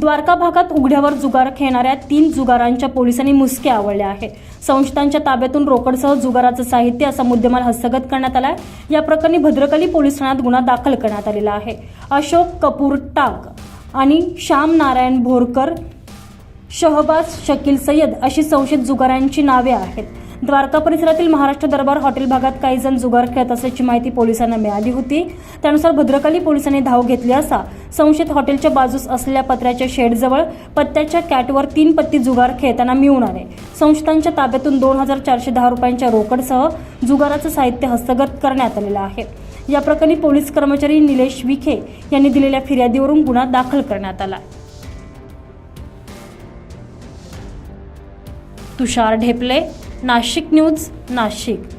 द्वारका भागात उघड्यावर जुगार खेळणाऱ्या तीन जुगारांच्या पोलिसांनी मुसके आवळले आहेत. संशयितांच्या ताब्यातून रोकडसह जुगाराचं साहित्य असा मुद्देमाल हस्तगत करण्यात आलाय. या प्रकरणी भद्रकली पोलीस ठाण्यात गुन्हा दाखल करण्यात आलेला आहे. अशोक कपूर टाक आणि श्याम नारायण भोरकर शहबाज शकील सय्यद अशी संशयित जुगारांची नावे आहेत. द्वारका परिसरातील महाराष्ट्र दरबार हॉटेल भागात काही जण जुगार खेळत असल्याची माहिती पोलिसांना मिळाली होती. त्यानुसार भद्रकाली पोलिसांनी धाव घेतली असता संशयित हॉटेलच्या बाजूस असलेल्या पत्र्याच्या शेडजवळ पत्त्याच्या कॅटवर तीन पत्ती जुगार खेळताना मिळून आले. संशयितांच्या ताब्यातून दोन हजार चारशे दहा रुपयांच्या रोकडसह जुगाराचं साहित्य हस्तगत करण्यात आलेलं आहे. या प्रकरणी पोलीस कर्मचारी निलेश विखे यांनी दिलेल्या फिर्यादीवरून गुन्हा दाखल करण्यात आला. तुषार ढेपले नाशिक न्यूज नाशिक.